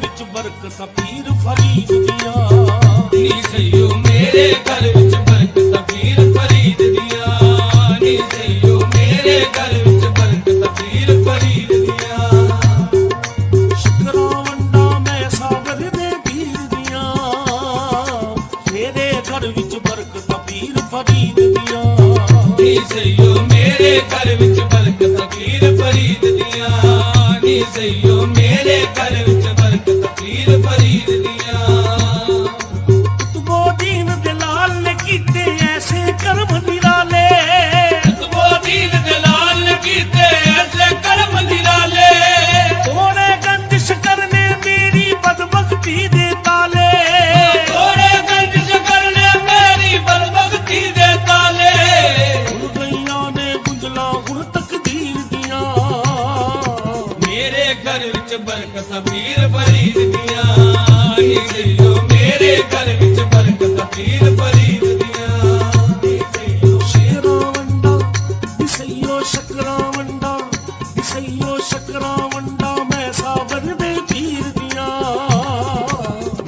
ਬਰਕਤਾਂ ਪੀਰ ਫਰੀਦ ਦੀਆਂ। ਨੀ ਸਈਓ ਮੇਰੇ ਘਰ ਵਿੱਚ ਬਰਕਤਾਂ ਪੀਰ ਫਰੀਦ ਦੀਆਂ। ਨੀ ਸਈਓ ਮੇਰੇ ਘਰ ਵਿੱਚ ਬਰਕਤਾਂ ਪੀਰ ਫਰੀਦ ਦੀਆਂ। ਸ਼ੁਕਰਾਂ ਵੰਡਾ ਮੈਂ ਸਾਗਰ ਦੇ ਪੀਰ ਦੀਆਂ। ਮੇਰੇ ਘਰ ਵਿੱਚ ਬਰਕਤਾਂ ਪੀਰ ਫਰੀਦ ਦੀਆਂ। ਨੀ ਸਈਓ ਮੇਰੇ ਘਰ ਵਿੱਚ ਬਰਕਤਾਂ ਪੀਰ ਫਰੀਦ ਦੀਆਂ। ਨੀ ਸਈਓ ਘਰ ਵਿੱਚ ਬਰਕਤਾਂ ਪੀਰ ਫਰੀਦ ਦੀਆਂ। ਨੀ ਸਈਓ ਮੇਰੇ ਘਰ ਵਿੱਚ ਬਰਕਤਾਂ ਪੀਰ ਫਰੀਦ ਦੀਆਂ। ਨੀ ਸਈਓ ਸ਼ੇਰਾਂ ਵੰਡਾ, ਇਸਈਓ ਸ਼ਕਰਾਂ ਵੰਡਾ, ਇਸਈਓ ਸ਼ਕਰਾਂ ਵੰਡਾ ਮੈਂ ਸਾਬਰ ਦੇ ਪੀਰ ਦੀਆਂ।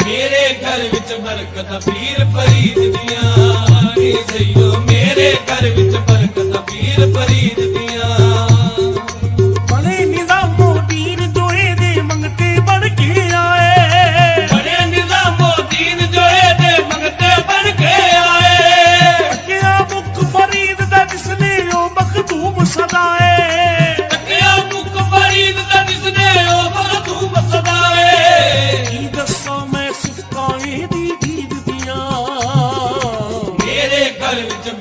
ਮੇਰੇ ਘਰ ਵਿੱਚ ਬਰਕਤਾਂ ਪੀਰ ਫਰੀਦ ਦੀਆਂ। ਨੀ ਸਈਓ